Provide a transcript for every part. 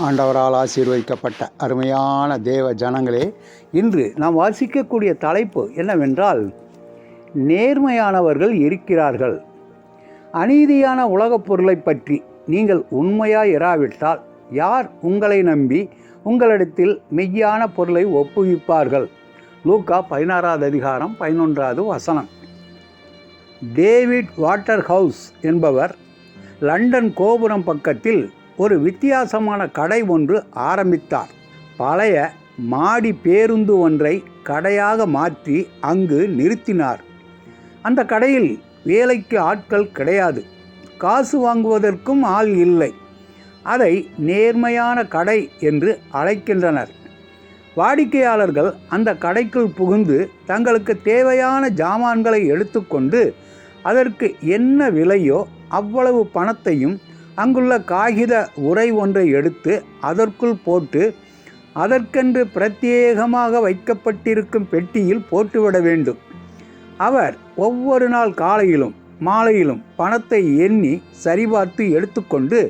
ஆண்டவரால் ஆசீர்வதிக்கப்பட்ட அருமையான தேவ ஜனங்களே இன்று நாம் வாசிக்கக்கூடிய தலைப்பு என்னவென்றால் நேர்மையானவர்கள் இருக்கிறார்கள். அநீதியான உலகப் பொருளை பற்றி நீங்கள் உண்மையாக இராவிட்டால் யார் உங்களை நம்பி உங்களிடத்தில் மெய்யான பொருளை ஒப்புவிப்பார்கள்? லூக்கா பதினாறாவது அதிகாரம் பதினொன்றாவது வசனம். டேவிட் வாட்டர் ஹவுஸ் என்பவர் லண்டன் கோபுரம் பக்கத்தில் ஒரு வித்தியாசமான கடை ஒன்று ஆரம்பித்தார். பழைய மாடி பேருந்து ஒன்றை கடையாக மாற்றி அங்கு நிறுத்தினார். அந்த கடையில் வேலைக்கு ஆட்கள் கிடையாது. காசு வாங்குவதற்கும் ஆள் இல்லை. அதை நேர்மையான கடை என்று அழைக்கின்றனர். வாடிக்கையாளர்கள் அந்த கடைக்குள் புகுந்து தங்களுக்கு தேவையான ஜாமான்களை எடுத்துக்கொண்டு அதற்கு என்ன விலையோ அவ்வளவு பணத்தையும் அங்குள்ள காகித உரை ஒன்றை எடுத்து அதற்குள் போட்டு அதற்கென்று பிரத்யேகமாக வைக்கப்பட்டிருக்கும் பெட்டியில் போட்டுவிட வேண்டும். அவர் ஒவ்வொரு நாள் காலையிலும் மாலையிலும் பணத்தை எண்ணி சரிபார்த்து எடுத்துக்கொண்டு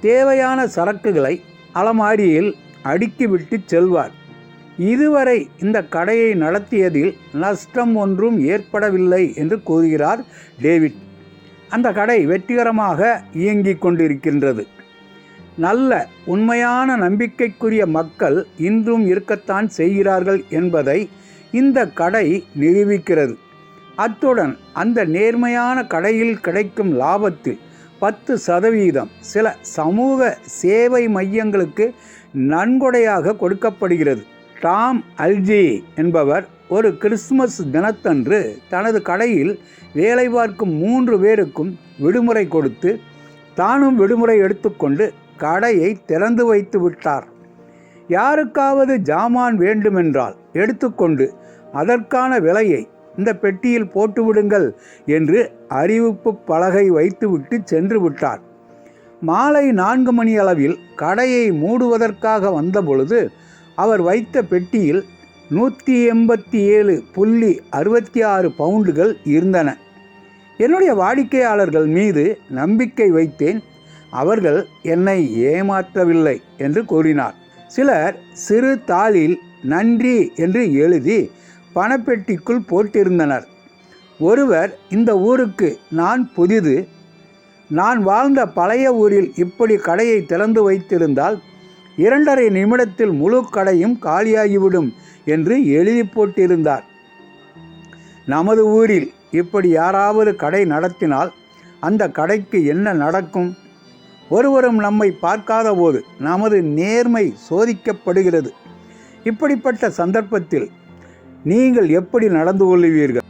தேவையான சரக்குகளை அலமாரியில் அடுக்கிவிட்டு செல்வார். இதுவரை இந்த கடையை நடத்தியதில் நஷ்டம் ஒன்றும் ஏற்படவில்லை என்று கூறுகிறார் டேவிட். அந்த கடை வெற்றிகரமாக இயங்கிக் கொண்டிருக்கின்றது. நல்ல உண்மையான நம்பிக்கைக்குரிய மக்கள் இன்றும் இருக்கத்தான் செய்கிறார்கள் என்பதை இந்த கடை நிரூபிக்கிறது. அத்துடன் அந்த நேர்மையான கடையில் கிடைக்கும் லாபத்தில் பத்து சதவீதம் சில சமூக சேவை மையங்களுக்கு நன்கொடையாக கொடுக்கப்படுகிறது. டாம் அல்ஜி என்பவர் ஒரு கிறிஸ்துமஸ் தினத்தன்று தனது கடையில் வேலை பார்க்கும் மூன்று பேருக்கும் விடுமுறை கொடுத்து தானும் விடுமுறை எடுத்துக்கொண்டு கடையை திறந்து வைத்து விட்டார். யாருக்காவது ஜாமான் வேண்டுமென்றால் எடுத்துக்கொண்டு அதற்கான விலையை இந்த பெட்டியில் போட்டுவிடுங்கள் என்று அறிவிப்பு பலகை வைத்துவிட்டு சென்று விட்டார். மாலை நான்கு மணி அளவில் கடையை மூடுவதற்காக வந்தபொழுது அவர் வைத்த பெட்டியில் நூற்றி எண்பத்தி ஏழு புள்ளி அறுபத்தி ஆறு பவுண்டுகள் இருந்தன. என்னுடைய வாடிக்கையாளர்கள் மீது நம்பிக்கை வைத்தேன். அவர்கள் என்னை ஏமாற்றவில்லை என்று கூறினார். சிலர் சிறு தாளில் நன்றி என்று எழுதி பணப்பெட்டிக்குள் போட்டிருந்தனர். ஒருவர் இந்த ஊருக்கு நான் புதிது. நான் வாழ்ந்த பழைய ஊரில் இப்படி கடையை திறந்து வைத்திருந்தால் இரண்டரை நிமிடத்தில் முழு கடையும் காலியாகிவிடும் என்று எழுதி போட்டிருந்தார். நமது ஊரில் இப்படி யாராவது கடை நடத்தினால் அந்த கடைக்கு என்ன நடக்கும்? ஒருவரும் நம்மை பார்க்காத போது நமது நேர்மை சோதிக்கப்படுகிறது. இப்படிப்பட்ட சந்தர்ப்பத்தில் நீங்கள் எப்படி நடந்து கொள்வீர்கள்?